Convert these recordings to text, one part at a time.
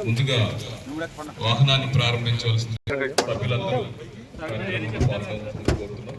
ముందుగా వాహనాన్ని ప్రారంభించవలసింది సభ్యులందరూ కార్యక్రమంలో పాల్గొనాల్సిందిగా కోరుతున్నాం.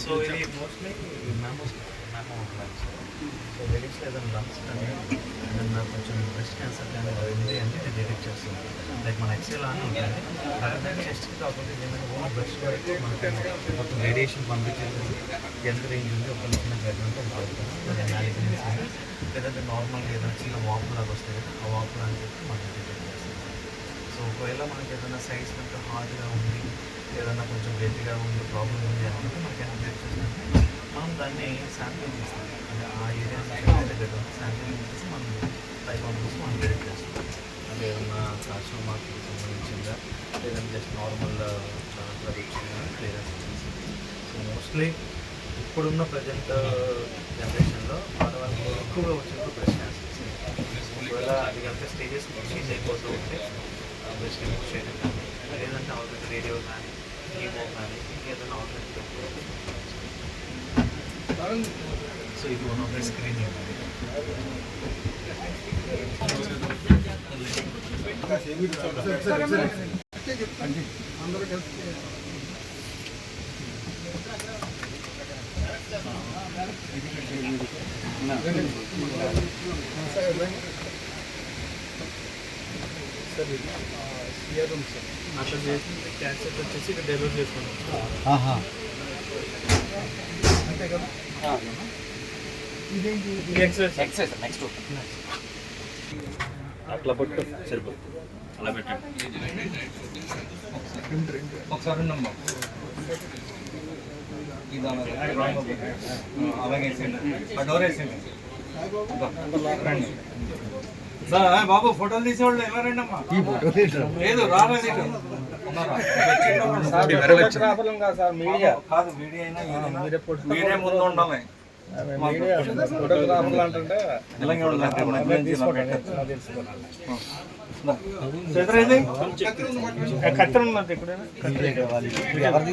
సో ఇది mostly mammos mammo so lungs కానీ కొంచెం బ్రెస్ట్ క్యాన్సర్ కానీ ఉంది అంటే డిటెక్ట్ చేస్తుంది లైక్ మన ఎక్సెల్ అని ఉంటుంది అదే చెస్ట్కి కాకపోతే ఓన్ బ్రెస్ట్ వరకు మనకి మొత్తం రేడియేషన్ పంపించేది ఎంత రేంజ్ ఉంది ఒక చిన్న గడ్డ ఉంటే లేదా లేదంటే నార్మల్గా ఏదైనా చిన్న వాపు లాగా వస్తాయి కదా ఆ వాపు అని చెప్పి మనకి డిటెక్ట్ చేస్తుంది సో ఒకవేళ మనకి ఏదైనా సైజ్ కనుక హార్డ్గా ఉంది ఏదైనా కొంచెం గట్టిగా ఉంది ప్రాబ్లం ఉంది అనుకుంటే మనకి ఏమైనా చేసినట్టు మనం దాన్ని శాంపిల్ తీస్తాం అంటే ఆ ఏరియా దగ్గర శాంపిల్ తీసి మనం టైప్ పంపిస్తే మనం డిటెక్ట్ చేస్తాం. అంటే ఏదన్నా కాల్షియం మార్క్కి సంబంధించిందా? లేదంటే just normal production clearance so mostly ఇప్పుడున్న ప్రజెంట్ జనరేషన్లో ఆడవాళ్ళకి ఎక్కువగా వచ్చినప్పుడు బ్రెస్ట్ క్యాన్సర్ ఒకవేళ అది కనుక స్టేజెస్ చేంజ్ అయిపోతూ ఉంటే బ్రెస్ట్ రిమూవ్ చేయడం కానీ లేదంటే ఆల్రెడీ రేడియో కానీ కీమో కానీ ఇంకేదైనా ఆల్రెడీ సో ఇది one of the screening sir ఇది సిఆర్ఎం సార్. అక్కడ చేసి క్యాన్సర్ వచ్చేసి ఇక్కడ డెలివరీ చేసుకున్నాం ఆహా. అంతే కదా? ఎక్సైజ్ ఎక్సైజ్ నెక్స్ట్ అట్లా పట్టు సరిపోతుంది. అలా పెట్టండి. ఒకసారి ఇది అలాగే వేసేయండి. ఆ డోర్ వేసేయండి. రండి. బాబు ఫోటోలు తీసేవాళ్ళు ఎలా రండి అమ్మా ఈ ఫోటో లేదు రాలేదు? మీడియా. కాదు మీడియా అయినా మీరే ముందు ఉండాలి. ఫోటోగ్రాఫర్లు అంటే తెలంగాణ? కత్తెర ఉన్నది ఎవరిది?